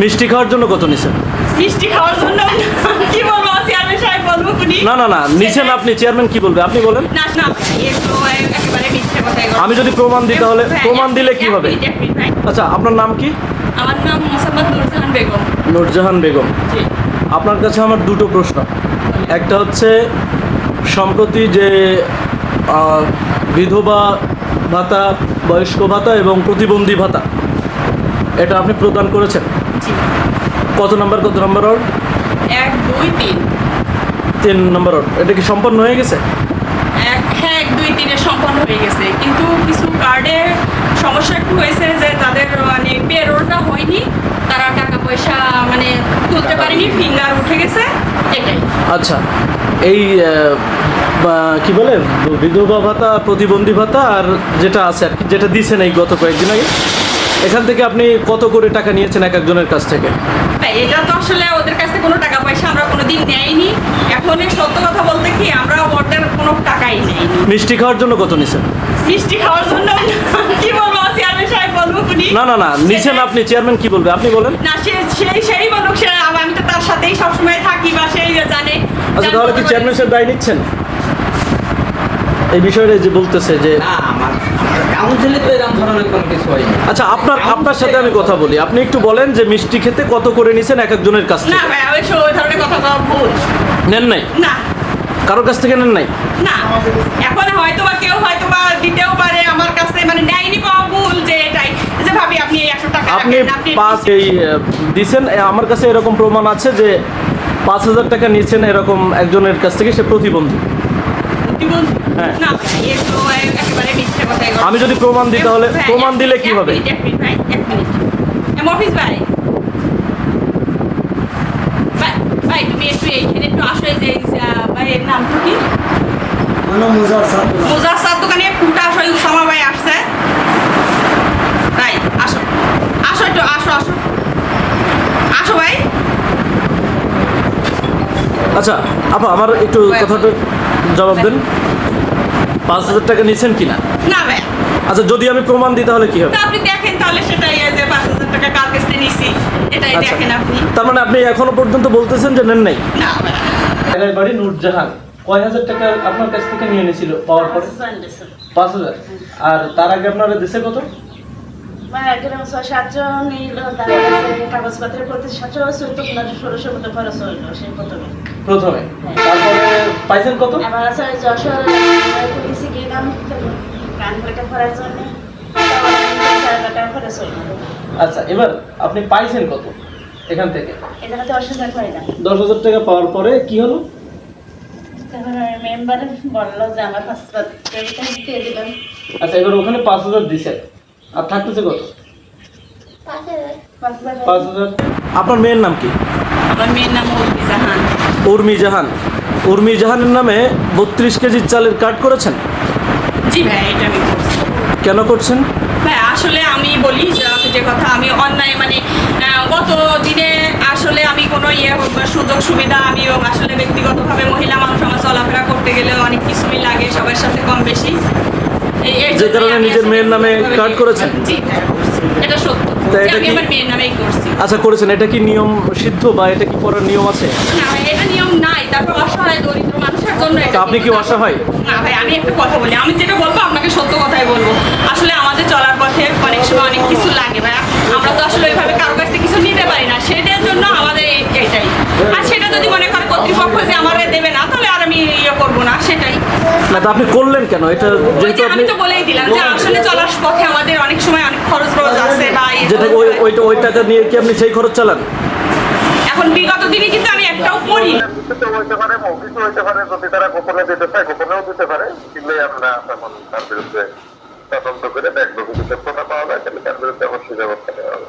মিষ্টি খাওয়ার জন্য কত নিছেন? মিষ্টি খাওয়ার জন্য? কি বলব চেয়ারম্যান সাহেব বলব কোনি না। না না নিছেন আপনি চেয়ারম্যান কি বলবে? আপনি বলেন। না না একেবারে মিথ্যে কথা। আমি যদি প্রমাণ দিই তাহলে হ্যাঁ, প্রমাণ দিলে কি হবে। আচ্ছা আপনার নাম কি? আমার নাম মোসাম্মদ নুরজাহান বেগম। নূরজাহান বেগম। জি। আপনার কাছে আমার দুটো প্রশ্ন। একটা হচ্ছে সম্প্রতি যে বিধবা ভাতা বয়স্ক ভাতা এবং প্রতিবন্ধী ভাতা এটা আপনি প্রদান করেছেন? জি কত নম্বর কত নম্বর ওর এক দুই তিন। তিন নম্বর ওর এটা কি সম্পন্ন হয়ে গেছে? এক হ্যাঁ এক দুই তিনে সম্পন্ন হয়ে গেছে। কিন্তু কিছু কার্ডে সমস্যা একটু হয়েছে যে তাদের মানে পেরোলটা হয়নি। তারা টাকা পয়সা মানে তুলতে পারেনি ফিঙ্গার উঠে গেছে এটাই। আচ্ছা এই কি বলে? বিধবা ভাতা প্রতিবন্ধী ভাতা আর যেটা আছে আর কি যেটা দিয়েছেন এই গত কয়েকদিন আগে? এখান থেকে আপনি কত করে টাকা নিয়েছেন এক একজনের কাছ থেকে? এটা তো আসলে ওদের কাছ থেকে কোনো টাকা পয়সা আমরা কোনোদিন নেয়নি। এখন এই সত্য কথা বলতে কি আমরা ওদের কোনো টাকাই নেই মিষ্টি খাওয়ার জন্য কত নিছেন? মিষ্টি খাওয়ার জন্য কি বলব চেয়ারম্যান সাহেব বলব না না না নিছেন আপনি চেয়ারম্যান কি বলবে? আপনি বলেন। না সে সেই সেই বলুক সে আমি তো তার সাথেই সবসময় থাকি বা সেই জানে। আচ্ছা তাহলে কি চেয়ারম্যান সাহেব দায় নিচ্ছেন? এই বিষয়টা যে বলতেছে যে আচ্ছা আপনার আপনার সাথে আমি কথা বলি। আপনি একটু বলেন যে মিষ্টি খেতে কত করে নিছেন এক একজনের কাছ থেকে? নেন নাই? কারোর কাছ থেকে নেন নাই? না। এখন হয়তো বা কেউ হয়তো বা দিতেও পারে আমার কাছে মানে নেয়নি পাওয়া ভুল যে এটাই। যে ভাবি আপনি এই একশো টাকা আপনি পাঁচ এই দিছেন আমার কাছে এরকম প্রমাণ আছে যে পাঁচ হাজার টাকা নিয়েছেন এরকম একজনের কাছ থেকে সে প্রতিবন্ধী। আমি যদি প্রমাণ দিই তাহলে প্রমাণ দিলে কি হবে মফিজ ভাই ভাই, ভাই, তুমি একটু এইখানে একটু আসো, এই যে, আহ, ভাই, এর নাম তো কি? মোজার সার দোকানে একটু আসো, এই উসামা ভাই আসছে। ভাই, আসো। আসো একটু, আসো, আসো। আসো ভাই। আচ্ছা আপা আমার একটু কথাটা জবাব দেন। পাঁচ হাজার টাকা নিয়েছেন কিনা? না ভাই, আচ্ছা যদি আমি প্রমাণ দিই তাহলে কি হবে? তা আপনি দেখেন তাহলে সেটাই এই যে পাঁচ হাজার টাকা কার কাছ থেকে নিছি, এটাই আচ্ছা। দেখেন আপনি। তার মানে আপনি এখনও পর্যন্ত বলতেছেন যে নেন নাই? না ভাই, বাড়ি নূরজাহান। কয় হাজার টাকা আপনার কাছ থেকে নিয়ে নিয়েছিল পাওয়ার পরে? পাঁচ হাজার। আর তার আগে আপনারা দেশে কত? সাতজন নিল তার কাগজপত্রের প্রতি সাতশো চৌদ্দ পনেরো ষোলোশো মতো খরচ হইল সেই প্রথমে। প্রথমে। তারপরে পাইছেন কত? আমার আছে যশোর পুলিশে গেলাম গান বইটা করার জন্য আচ্ছা এবার আপনি পাইছেন কত এখান থেকে? এখানে দশ হাজার পাইলাম দশ হাজার টাকা পাওয়ার পরে কি হলো? আচ্ছা এবার ওখানে পাঁচ হাজার দিছেন। আর থাকতেছে কত? হাজার। পাঁচ হাজার। আপনার মেয়ের নাম কি? আমার মেয়ের নাম উর্মি জাহান। উর্মি জাহান। উর্মি জাহানের নামে বত্রিশ কেজি চালের কার্ড করেছেন? জি ভাই এটা আমি করছি। কেন করছেন? ভাই আসলে আমি বলি যে কথা আমি অন্যায় মানে গত দিনে আসলে আমি কোনো ইয়ে সুযোগ সুবিধা আমিও আসলে ব্যক্তিগতভাবে মহিলা মানুষ আমার চলাফেরা করতে গেলে অনেক কিছুই লাগে সবার সাথে কম বেশি। যে কারণে নিজের মেয়ের নামে কার্ড করেছেন? জি এটা সত্য। তা এটা কি- আচ্ছা করেছেন। এটা কি নিয়ম সিদ্ধ বা এটা কি করার নিয়ম আছে? না এটা নিয়ম নাই। তারপর অসহায় দরিদ্র মানুষের জন্য এটা আপনি কি অসহায়? না ভাই আমি একটা কথা বলি। আমি যেটা বলব আপনাকে সত্য কথাই বলব। আসলে আমাদের চলার পথে অনেক সময় অনেক কিছু লাগে ভাই আমরা তো আসলে ওইভাবে কারও কাছ থেকে কিছু নিতে পারি না। সেটার জন্য আমাদের এইটাই আর সেটা যদি মনে করে কর্তৃপক্ষ যে আমার দেবে না তাহলে আর আমি ইয়ে করব না। সেটাই। না আপনি করলেন কেন? এটা যেহেতু আমি তো বলেই দিলাম যে আসলে চলার পথে আমাদের অনেক সময় অনেক খরচ খরচ আছে। যেটা ওই ওইটা ওই টাকা নিয়ে কি আপনি সেই খরচ চালান? এখন বিগত দিনে কিন্তু আমি একটাও করি কিছু হইতে পারে মৌখিক হইতে পারে যদি তারা গোপনে দিতে চায় গোপনেও দিতে পারে কিন্তু আমরা তখন তার বিরুদ্ধে তদন্ত করে দেখব যদি পাওয়া যায় তাহলে তার বিরুদ্ধে অবশ্যই ব্যবস্থা নেওয়া হবে।